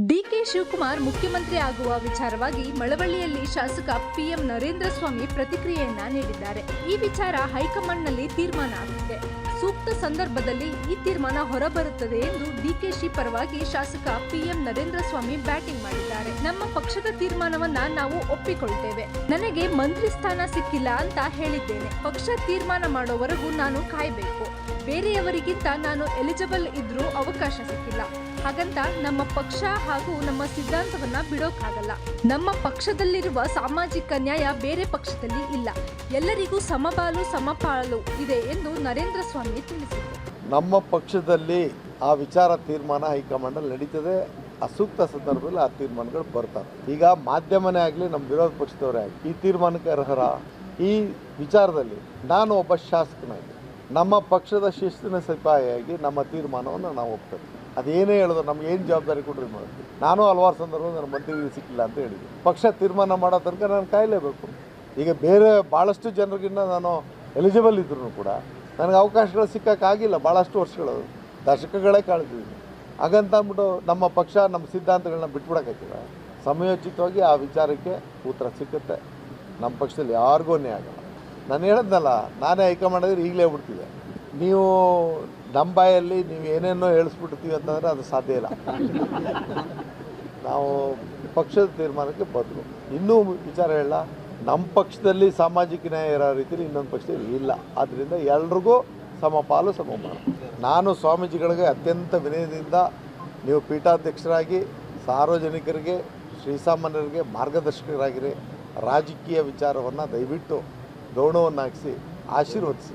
DK Shivakumar ಮುಖ್ಯಮಂತ್ರಿ ಆಗುವ ವಿಚಾರವಾಗಿ ಮಳವಳ್ಳಿಯಲ್ಲಿ ಶಾಸಕ ಪಿಎಂ ನರೇಂದ್ರ ಸ್ವಾಮಿ ಪ್ರತಿಕ್ರಿಯೆಯನ್ನ ನೀಡಿದ್ದಾರೆ. ಈ ವಿಚಾರ ಹೈಕಮಾಂಡ್ನಲ್ಲಿ ತೀರ್ಮಾನ ಆಗಿದೆ. ಸೂಕ್ತ ಸಂದರ್ಭದಲ್ಲಿ ಈ ತೀರ್ಮಾನ ಹೊರಬರುತ್ತದೆ ಎಂದು ಡಿಕೆಶಿ ಪರವಾಗಿ ಶಾಸಕ ಪಿಎಂ ನರೇಂದ್ರ ಸ್ವಾಮಿ ಬ್ಯಾಟಿಂಗ್ ಮಾಡಿದ್ದಾರೆ. ನಮ್ಮ ಪಕ್ಷದ ತೀರ್ಮಾನವನ್ನ ನಾವು ಒಪ್ಪಿಕೊಳ್ತೇವೆ. ನನಗೆ ಮಂತ್ರಿ ಸ್ಥಾನ ಸಿಕ್ಕಿಲ್ಲ ಅಂತ ಹೇಳಿದ್ದೇನೆ. ಪಕ್ಷ ತೀರ್ಮಾನ ಮಾಡೋವರೆಗೂ ನಾನು ಕಾಯಬೇಕು. ಬೇರೆಯವರಿಗಿಂತ ನಾನು ಎಲಿಜಿಬಲ್ ಇದ್ರೂ ಅವಕಾಶ ಸಿಕ್ಕಿಲ್ಲ. ಹಾಗಂತ ನಮ್ಮ ಪಕ್ಷ ಹಾಗೂ ನಮ್ಮ ಸಿದ್ಧಾಂತವನ್ನ ಬಿಡೋಕ್ಕಾಗಲ್ಲ. ನಮ್ಮ ಪಕ್ಷದಲ್ಲಿರುವ ಸಾಮಾಜಿಕ ನ್ಯಾಯ ಬೇರೆ ಪಕ್ಷದಲ್ಲಿ ಇಲ್ಲ. ಎಲ್ಲರಿಗೂ ಸಮಬಾಲು ಸಮಪಾಲು ಇದೆ ಎಂದು ನರೇಂದ್ರ ಸ್ವಾಮಿ ತಿಳಿಸಿದರು. ನಮ್ಮ ಪಕ್ಷದಲ್ಲಿ ಆ ವಿಚಾರ ತೀರ್ಮಾನ ಹೈಕಮಾಂಡಲ್ಲಿ ನಡೀತದೆ. ಸೂಕ್ತ ಸಂದರ್ಭದಲ್ಲಿ ಆ ತೀರ್ಮಾನಗಳು ಬರ್ತಾರೆ ಈಗ ಮಾಧ್ಯಮನೇ ಆಗಲಿ, ನಮ್ಮ ವಿರೋಧ ಪಕ್ಷದವರೇ ಆಗಲಿ, ಈ ತೀರ್ಮಾನಕ್ಕೆ ಅರ್ಹರ ಈ ವಿಚಾರದಲ್ಲಿ ನಾನು ಒಬ್ಬ ಶಾಸಕನಾಗಿ, ನಮ್ಮ ಪಕ್ಷದ ಶಿಸ್ತಿನ ಸಿಪಾಯಿಯಾಗಿ ನಮ್ಮ ತೀರ್ಮಾನವನ್ನು ನಾವು ಒಪ್ತೇವೆ. ಅದೇನೇ ಹೇಳಿದ್ರು ನಮ್ಗೆ ಏನು ಜವಾಬ್ದಾರಿ ಕೊಡ್ರಿ ಮಾಡ್ತೀವಿ ನಾನು ಹಲವಾರು ಸಂದರ್ಭದಲ್ಲಿ ನನ್ನ ಮಂತ್ರಿಗಳಿಗೆ ಸಿಕ್ಕಿಲ್ಲ ಅಂತ ಹೇಳಿದ್ದೆ. ಪಕ್ಷ ತೀರ್ಮಾನ ಮಾಡೋ ತನಕ ನಾನು ಕಾಯಲೇಬೇಕು. ಈಗ ಬೇರೆ ಭಾಳಷ್ಟು ಜನರಿಗಿನ್ನ ನಾನು ಎಲಿಜಿಬಲ್ ಇದ್ರೂ ಕೂಡ ನನಗೆ ಅವಕಾಶಗಳು ಸಿಕ್ಕೋಕ್ಕಾಗಿಲ್ಲ ಭಾಳಷ್ಟು ವರ್ಷಗಳು. ದಶಕಗಳೇ ಕಳೆದಿದ್ದೀನಿ ಹಾಗಂತ ಅಂದ್ಬಿಟ್ಟು ನಮ್ಮ ಪಕ್ಷ, ನಮ್ಮ ಸಿದ್ಧಾಂತಗಳನ್ನ ಬಿಟ್ಬಿಡೋಕ್ಕಾಗಿಲ್ಲ ಸಮಯೋಚಿತವಾಗಿ ಆ ವಿಚಾರಕ್ಕೆ ಉತ್ತರ ಸಿಕ್ಕುತ್ತೆ. ನಮ್ಮ ಪಕ್ಷದಲ್ಲಿ ಯಾರಿಗೂ ಆಗಲ್ಲ. ನಾನು ಹೇಳಿದ್ನಲ್ಲ, ನಾನೇ ಹೈಕಮಾಂಡ್ ಆಗಿದ್ರೆ ಈಗಲೇ ಬಿಡ್ತಿದ್ದೆ ನೀವು ನಮ್ಮ ಬಾಯಲ್ಲಿ ನೀವು ಏನೇನೋ ಹೇಳಿಸ್ಬಿಡ್ತೀವಿ ಅಂತಂದರೆ ಅದು ಸಾಧ್ಯ ಇಲ್ಲ. ನಾವು ಪಕ್ಷದ ತೀರ್ಮಾನಕ್ಕೆ ಬದಲು. ಇನ್ನೂ ವಿಚಾರ ಹೇಳ ನಮ್ಮ ಪಕ್ಷದಲ್ಲಿ ಸಾಮಾಜಿಕ ನ್ಯಾಯ ಇರೋ ರೀತಿಯಲ್ಲಿ ಇನ್ನೊಂದು ಪಕ್ಷದಲ್ಲಿ ಇಲ್ಲ. ಆದ್ದರಿಂದ ಎಲ್ರಿಗೂ ಸಮಪಾಲು ಸಮಾನ ನಾನು ಸ್ವಾಮೀಜಿಗಳಿಗೆ ಅತ್ಯಂತ ವಿನಯದಿಂದ ನೀವು ಪೀಠಾಧ್ಯಕ್ಷರಾಗಿ, ಸಾರ್ವಜನಿಕರಿಗೆ ಶ್ರೀಸಾಮಾನ್ಯರಿಗೆ ಮಾರ್ಗದರ್ಶಕರಾಗಿರಿ. ರಾಜಕೀಯ ವಿಚಾರವನ್ನು ದಯವಿಟ್ಟು ಗೌಣವನ್ನಾಗಿಸಿ, ಆಶೀರ್ವದಿಸಿ.